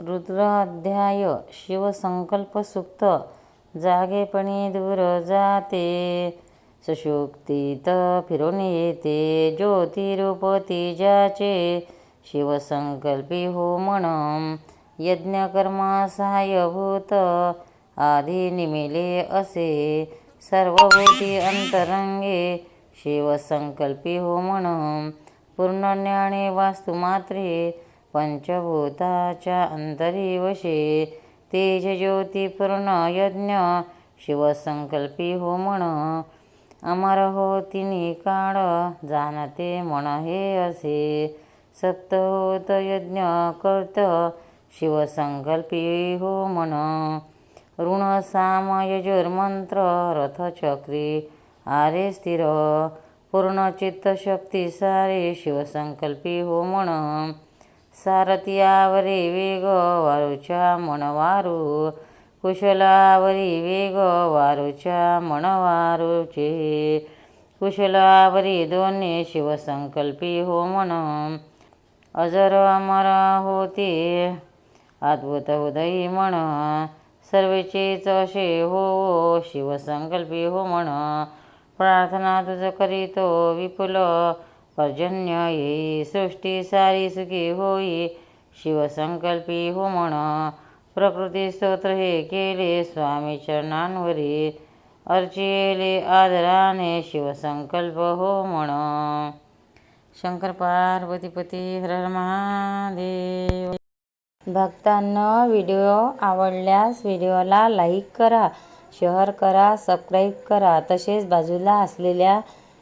रुद्राध्याय शिवसंकल्प जागेपणी दूर जाते. सुशुक्तीत फिरून येते. ज्योतिरूपती ज्याचे शिवसंकल्पी हो म्हण. यज्ञकर्मा सहायभूत आधी निमिले असे. सर्वभूती अंतरंगे शिवसंकल्पी हो म्हण. पूर्ण ज्ञाने वास्तुमात्रे पंचभूताच्या अंतरी वशे तेज यज्ञ शिवसंकल्पी हो म्हण. अमर हो तिन्ही काळ जाणते म्हण हे असे. सप्त होत यज्ञ करत शिवसंकल्पी हो म्हण. ऋण साम यजुर्मंत्र रथचक्री आरे स्थिर. पूर्णचित्तशक्ती सारे शिवसंकल्पी हो म्हण. सारथियावरी वेग वारूच्या मनवारू कुशलावरी वेग वारूच्या मनवारूचे कुशलावरी दोन्ही शिवसंकल्पी हो म्हण अजर अमर होते अद्भुत उदयी म्हण सर्वेचे चशे हो शिवसंकल्पी हो म्हण प्रार्थना तुझ करीतो विपुल पर्जन्य येई सृष्टी सारी सुखी होई शिवसंकल्पी हो म्हण प्रकृती स्तोत्र हे केले स्वामी चरणांवरी अर्चिले आदराने शिवसंकल्प हो म्हण. शंकर पार्वतीपती हर हर महादेव. भक्तांना व्हिडिओ आवडल्यास व्हिडिओला लाईक करा शेअर करा सबस्क्राईब करा. तसेच बाजूला असलेल्या